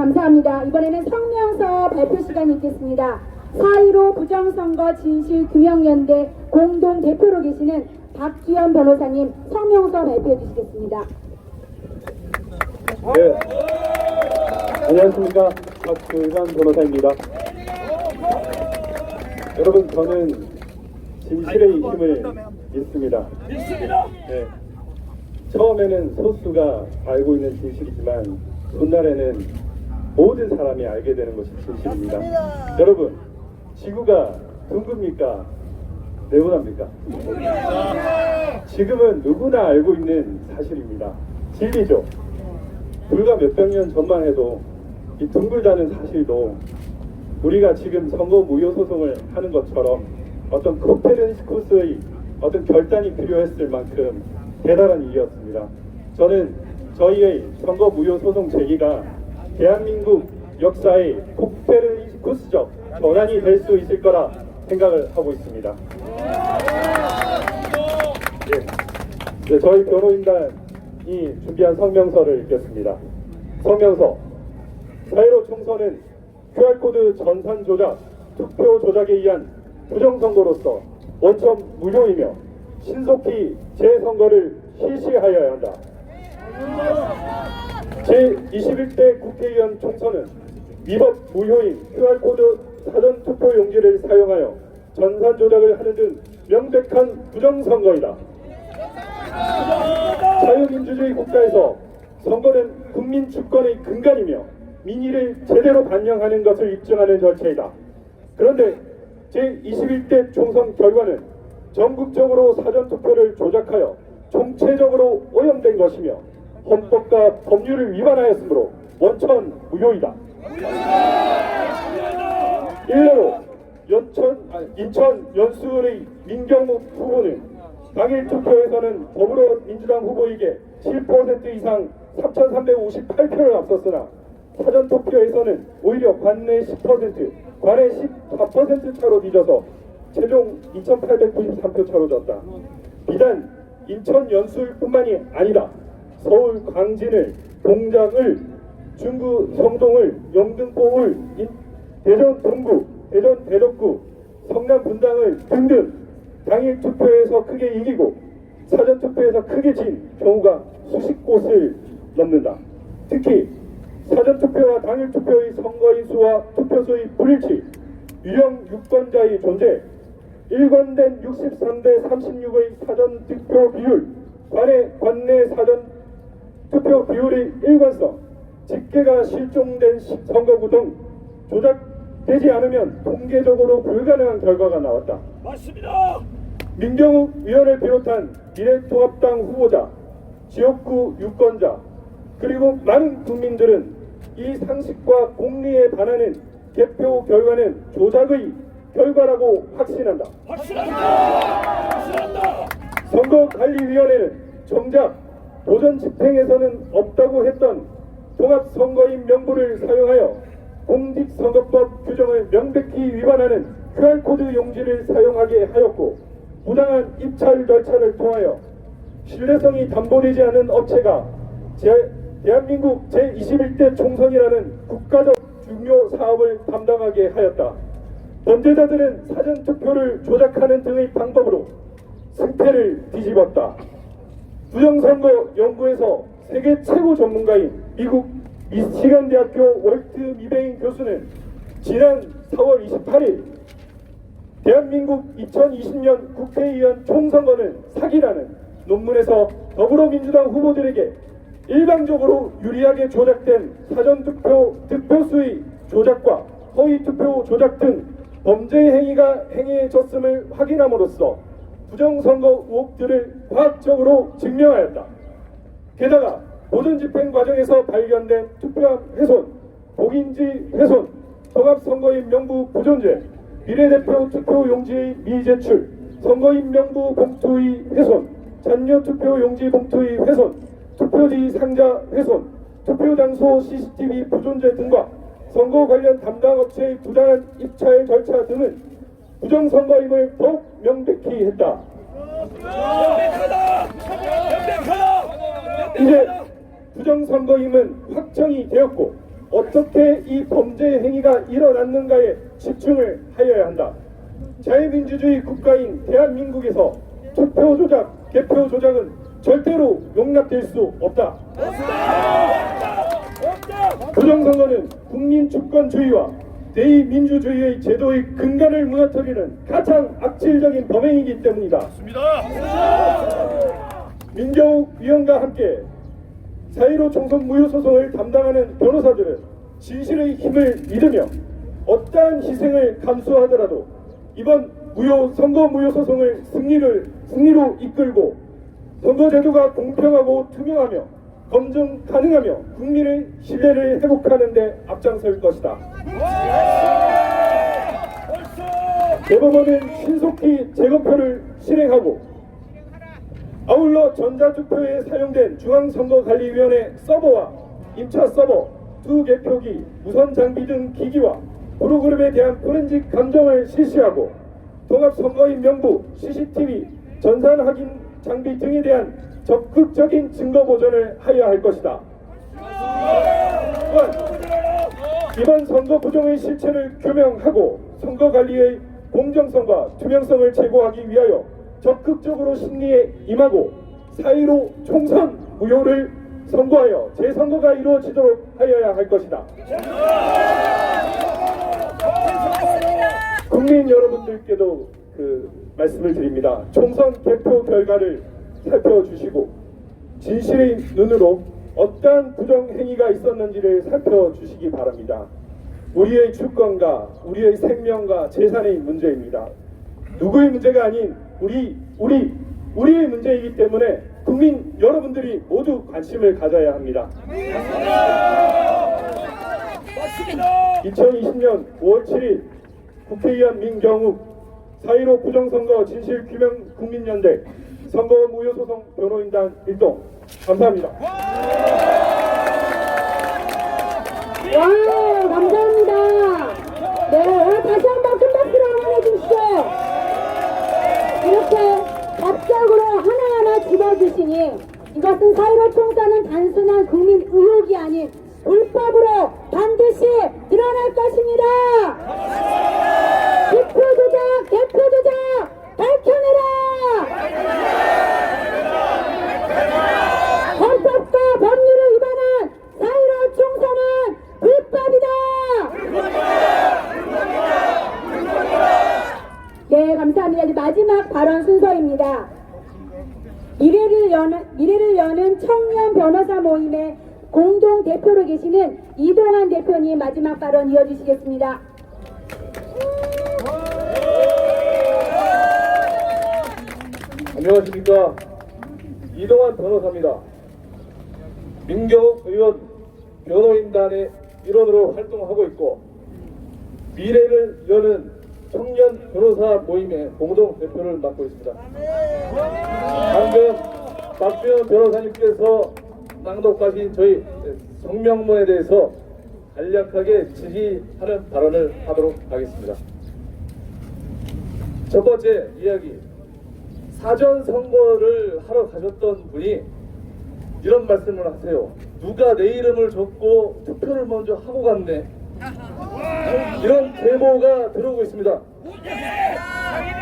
감사합니다. 이번에는 성명서 발표 시간이 있겠습니다. 4.15 부정선거 진실 규명연대 공동 대표로 계시는 박기현 변호사님 성명서 발표해 주시겠습니다. 네. 안녕하십니까. 박규관 변호사입니다. 여러분, 저는 진실의 힘을 믿습니다. 믿습니다. 네. 처음에는 소수가 알고 있는 진실이지만, 훗날에는 모든 사람이 알게 되는 것이 진실입니다. 여러분, 지구가 둥굽니까? 네모납니까? 지금은 누구나 알고 있는 사실입니다. 진리죠. 불과 몇백 년 전만 해도 이 둥글다는 사실도 우리가 지금 선거 무효 소송을 하는 것처럼 어떤 코페르니쿠스의 어떤 결단이 필요했을 만큼 대단한 일이었습니다. 저는 저희의 선거 무효 소송 제기가 대한민국 역사의 코페르니쿠스적 전환이 될 수 있을 거라 생각을 하고 있습니다. 예. 네, 저희 변호인단이 준비한 성명서를 읽겠습니다. 성명서. 사회로 총선은 QR코드 전산 조작, 투표 조작에 의한 부정선거로서 원천 무효이며 신속히 재선거를 실시하여야 한다. 제21대 국회의원 총선은 위법 무효인 QR코드 사전투표 용지를 사용하여 전산 조작을 하는 등 명백한 부정선거이다. 자유민주주의 국가에서 선거는 국민 주권의 근간이며 민의를 제대로 반영하는 것을 입증하는 절차이다. 그런데 제21대 총선 결과는 전국적으로 사전투표를 조작하여 총체적으로 오염된 것이며 헌법과 법률을 위반하였으므로 원천 무효이다. 일례로 연천, 아니, 인천 연수의 민경욱 후보는 당일 투표에서는 더불어민주당 후보에게 7% 이상 3,358표를 앞섰으나 사전 투표에서는 오히려 관내 10%, 관내 14% 차로 뒤져서 최종 2,893표 차로 졌다. 비단 인천 연수뿐만이 아니라 서울 광진을, 동작을, 중구 성동을, 영등포을, 인- 대전 동구, 대전 대덕구, 성남 분당을 등등 당일 투표에서 크게 이기고 사전 투표에서 크게 진 경우가 수십 곳을 넘는다. 특히 사전 투표와 당일 투표의 선거인 수와 투표소의 불일치, 유령 유권자의 존재, 일관된 63대 36의 사전 득표 비율, 관내 관내 사전 투표 비율의 일관성, 집계가 실종된 시- 선거구 등 조작되지 않으면 통계적으로 불가능한 결과가 나왔다. 맞습니다. 민경욱 위원을 비롯한 미래통합당 후보자, 지역구 유권자, 그리고 많은 국민들은 이 상식과 공리에 반하는 개표 결과는 조작의 결과라고 확신한다. 확실합니다. 확실합니다. 선거관리위원회는 정작 보전 집행에서는 없다고 했던 통합선거인 명부를 사용하여 공직선거법 규정을 명백히 위반하는 QR코드 용지를 사용하게 하였고 부당한 입찰 절차를 통하여 신뢰성이 담보되지 않은 업체가 제, 대한민국 제21대 총선이라는 국가적 중요 사업을 담당하게 하였다. 범죄자들은 사전 투표를 조작하는 등의 방법으로 승패를 뒤집었다. 부정선거 연구에서 세계 최고 전문가인 미국 미시간 대학교 월트 미베인 교수는 지난 4월 28일 대한민국 2020년 국회의원 총선거는 사기라는 논문에서 더불어민주당 후보들에게 일방적으로 유리하게 조작된 사전투표 득표수의 조작과 허위투표 조작 등 범죄 행위가 행해졌음을 확인함으로써 부정선거 의혹들을 과학적으로 증명하였다. 게다가 모든 집행 과정에서 발견된 투표함 훼손, 복인지 훼손, 통합선거인 명부 보존죄, 비례대표 투표 용지의 미제출, 선거인 명부 봉투의 훼손, 잔여 투표 용지 봉투의 훼손, 투표지 상자 훼손, 투표 장소 CCTV 보존죄 등과 선거 관련 담당 업체의 부당한 입찰 절차 등은 부정선거임을 더욱 명백히 했다. 이제. 부정선거임은 확정이 되었고 어떻게 이 범죄 행위가 일어났는가에 집중을 하여야 한다. 자유민주주의 국가인 대한민국에서 투표 조작, 개표 조작은 절대로 용납될 수 없다. 부정선거는 국민 주권주의와 대의민주주의의 제도의 근간을 무너뜨리는 가장 악질적인 범행이기 때문이다. 민경욱 위원과 함께 사이로 총선 무효 소송을 담당하는 변호사들은 진실의 힘을 믿으며 어떠한 희생을 감수하더라도 이번 무효 선거 무효 소송을 승리를 승리로 이끌고 선거 제도가 공평하고 투명하며 검증 가능하며 국민의 신뢰를 회복하는 데 앞장설 것이다. 대법원은 신속히 재검표를 실행하고 아울러 전자투표에 사용된 중앙선거관리위원회 서버와 임차 서버, 두 개표기, 무선 장비 등 기기와 프로그램에 대한 포렌식 감정을 실시하고 통합선거인 명부, CCTV, 전산 확인 장비 등에 대한 적극적인 증거 보전을 하여야 할 것이다. 이번 선거 부정의 실체를 규명하고 선거 관리의 공정성과 투명성을 제고하기 위하여 적극적으로 심리에 임하고 사이로 총선 무효를 선고하여 재선거가 이루어지도록 하여야 할 것이다. 국민 여러분들께도 그 말씀을 드립니다. 총선 개표 결과를 살펴주시고 진실의 눈으로 어떠한 부정 행위가 있었는지를 살펴주시기 바랍니다. 우리의 주권과 우리의 생명과 재산의 문제입니다. 누구의 문제가 아닌 우리 우리 우리의 문제이기 때문에 국민 여러분들이 모두 관심을 가져야 합니다. 2020년 5월 7일 국회의원 민경욱 4.15 부정선거 진실규명 국민연대 선거 무효소송 변호인단 일동 감사합니다. 와, 감사합니다. 네, 다시 한번 큰 박수로 응원해 주십시오. 이렇게 법적으로 하나하나 집어주시니 이것은 사이로 총선은 단순한 국민 의혹이 아닌 불법으로 반드시 드러날 것입니다. 개표 조작, 개표 조작 밝혀내라. 헌법과 법률을 위반한 사이로 총선은 불법이다. 네, 감사합니다. 마지막 발언 순서입니다. 미래를 여는, 미래를 여는 청년 변호사 모임의 공동 대표로 계시는 이동환 대표님 마지막 발언 이어주시겠습니다. 안녕하십니까 이동환 변호사입니다. 민경욱 의원 변호인단의 일원으로 활동하고 있고 미래를 여는 청년 변호사 모임의 공동 대표를 맡고 있습니다. 방금 박주현 변호사님께서 낭독하신 저희 성명문에 대해서 간략하게 지지하는 발언을 하도록 하겠습니다. 첫 번째 이야기. 사전 선거를 하러 가셨던 분이 이런 말씀을 하세요. 누가 내 이름을 적고 투표를 먼저 하고 갔네. 이런 제보가 들어오고 있습니다.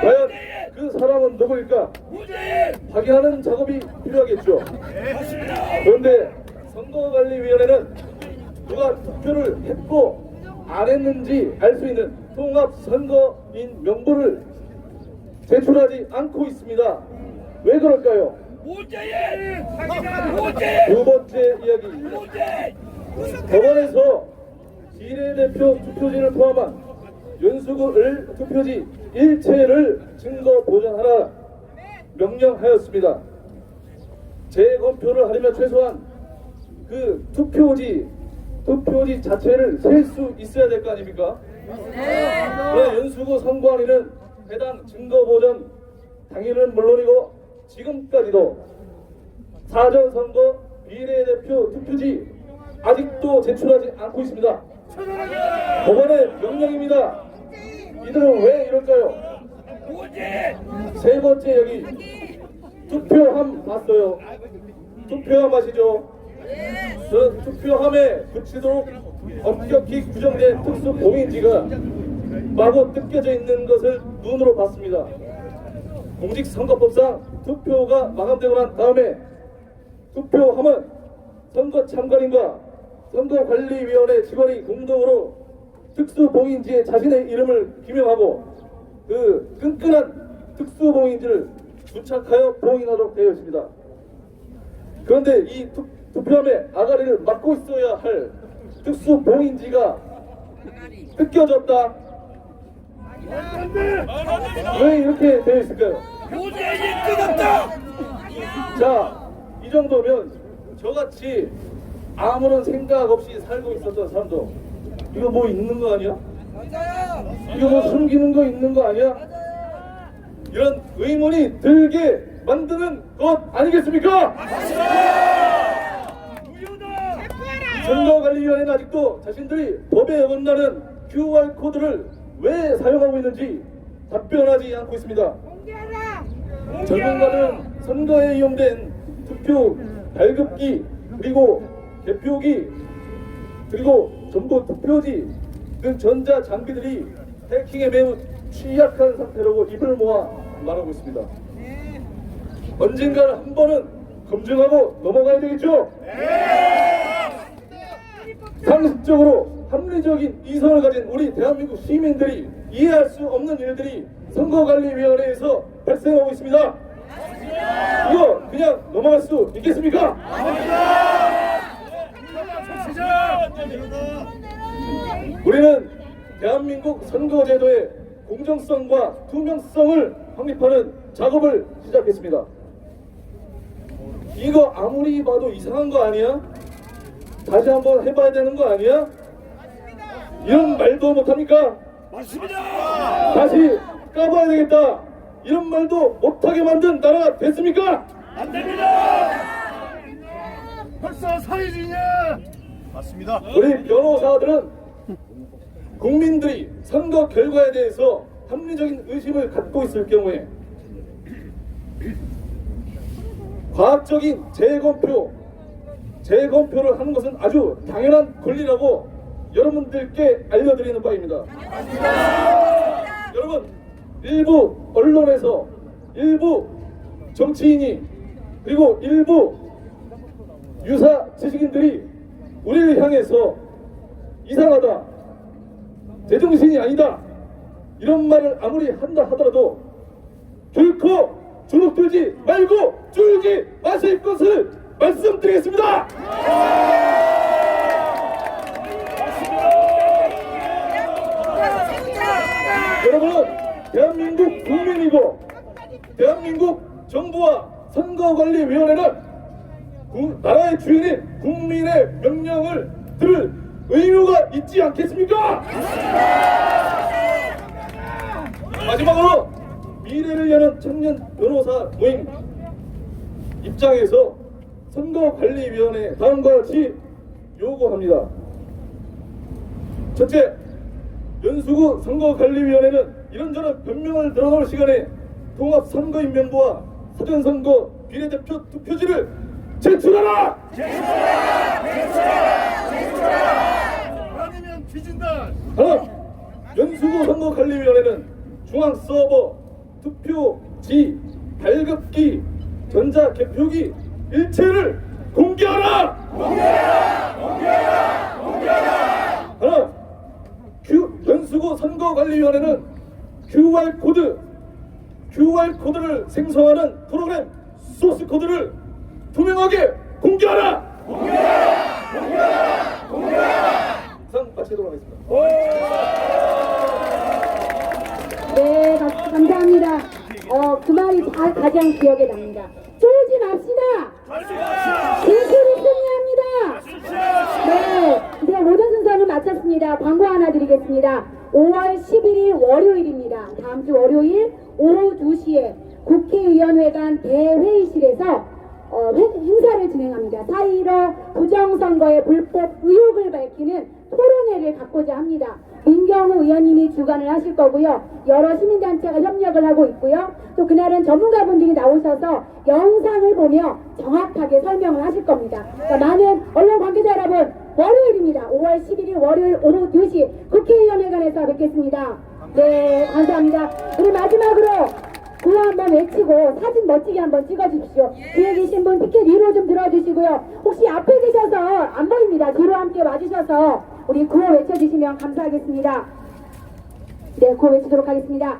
과연 그 사람은 누구일까? 확인하는 작업이 필요하겠죠. 그런데 선거관리위원회는 누가 투표를 했고 안 했는지 알 수 있는 통합 선거인 명부를 제출하지 않고 있습니다. 왜 그럴까요? 문재인! 문재인! 두 번째 이야기. 법원에서 비례대표 투표지를 포함한 연수구을 투표지 일체를 증거 보존하라 명령하였습니다. 재검표를 하려면 최소한 그 투표지 투표지 자체를 셀 수 있어야 될 거 아닙니까? 네. 연수구 선관위는 해당 증거 보존 당일은 물론이고 지금까지도 사전 선거 비례대표 투표지 아직도 제출하지 않고 있습니다. 법원의 명령입니다. 이들은 왜 이럴까요? 세 번째 여기 투표함 봤어요. 투표함 아시죠? 그 투표함에 붙이도록 엄격히 규정된 특수 봉인지가 마구 뜯겨져 있는 것을 눈으로 봤습니다. 공직선거법상 투표가 마감되고 난 다음에 투표함은 선거 참관인과 선거관리위원회 직원이 공동으로 특수봉인지에 자신의 이름을 기명하고 그 끈끈한 특수봉인지를 부착하여 봉인하도록 되어 있습니다. 그런데 이 투, 투표함의 아가리를 막고 있어야 할 특수봉인지가 뜯겨졌다. 왜 이렇게 되어 있을까요? 문재인이 뜨겁다. 자, 이 정도면 저같이 아무런 생각 없이 살고 있었던 사람도 이거 뭐 있는 거 아니야? 이거 뭐 숨기는 거 있는 거 아니야? 이런 의문이 들게 만드는 것 아니겠습니까? 선거관리위원회는 아직도 자신들이 법에 어긋나는 QR 코드를 왜 사용하고 있는지 답변하지 않고 있습니다. 전문가는 선거에 이용된 투표 발급기 그리고 개표기 그리고 정보 투표지 등 전자 장비들이 해킹에 매우 취약한 상태라고 입을 모아 말하고 있습니다. 언젠가는 한 번은 검증하고 넘어가야 되겠죠? 상식적으로 합리적인 이성을 가진 우리 대한민국 시민들이 이해할 수 없는 일들이 선거관리위원회에서 발생하고 있습니다. 이거 그냥 넘어갈 수 있겠습니까? 우리는 대한민국 선거제도의 공정성과 투명성을 확립하는 작업을 시작했습니다. 이거 아무리 봐도 이상한 거 아니야? 다시 한번 해봐야 되는 거 아니야? 이런 말도 못합니까? 맞습니다. 다시 까봐야 되겠다. 이런 말도 못하게 만든 나라가 됐습니까? 안 됩니다. 벌써 사회주의냐? 맞습니다. 우리 변호사들은 국민들이 선거 결과에 대해서 합리적인 의심을 갖고 있을 경우에 과학적인 재검표, 재검표를 하는 것은 아주 당연한 권리라고 여러분들께 알려드리는 바입니다. 여러분, 일부 언론에서 일부 정치인이 그리고 일부 유사 지식인들이 우리를 향해서 이상하다, 제정신이 아니다 이런 말을 아무리 한다 하더라도 결코 주눅들지 말고 줄지 마실 것을 말씀드리겠습니다. 여러분은 대한민국 국민이고 대한민국 정부와 선거관리위원회는 구- 나라의 주인인 국민의 명령을 들을 의무가 있지 않겠습니까? 마지막으로 미래를 여는 청년 변호사 모임 입장에서 선거관리위원회 다음과 같이 요구합니다. 첫째, 연수구 선거관리위원회는 이런저런 변명을 늘어놓을 시간에 통합선거인명부와 사전선거 비례대표 투표지를 제출하라! 아니면 뒤진다. 하나, 연수구 선거관리위원회는 중앙 서버, 투표지, 발급기, 전자 개표기 일체를 공개하라! 하나, Q, 연 수구 선거관리위원회는 QR 코드, QR 코드를 생성하는 프로그램 소스 코드를 투명하게 공개하라! 이상 마치도록 하겠습니다. 네, 가- 감사합니다. 어, 그 말이 다 가장 기억에 납니다. 쫄지 맙시다. 진실이 승리합니다. 네, 이제 모든 순서는 마쳤습니다. 광고 하나 드리겠습니다. 5월 11일 월요일입니다. 다음 주 월요일 오후 2시에 국회의원회관 대회의실에서 어, 회- 행사를 진행합니다. 4.15 부정선거의 불법 의혹을 밝히는 토론회를 갖고자 합니다. 민경우 의원님이 주관을 하실 거고요. 여러 시민단체가 협력을 하고 있고요. 또 그날은 전문가분들이 나오셔서 영상을 보며 정확하게 설명을 하실 겁니다. 그러니까 많은 언론 관계자 여러분 월요일입니다. 5월 11일 월요일 오후 2시 국회의원회관에서 뵙겠습니다. 네, 감사합니다. 우리 마지막으로 구호 한번 외치고 사진 멋지게 한번 찍어주십시오. 뒤에 계신 분 티켓 위로 좀 들어주시고요. 혹시 앞에 계셔서 안 보입니다. 뒤로 함께 와주셔서 우리 구호 외쳐주시면 감사하겠습니다. 네, 구호 외치도록 하겠습니다.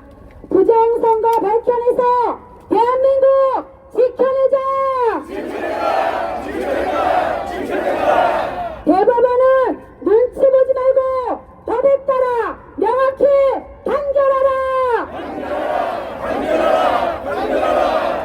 부정선거 발전에서 대한민국 지켜내자! 지켜내자! 지켜내자! 지켜내자! 대법원은 눈치 보지 말고 법에 따라 명확히 단결하라! 단결하라! 단결하라! 단결하라!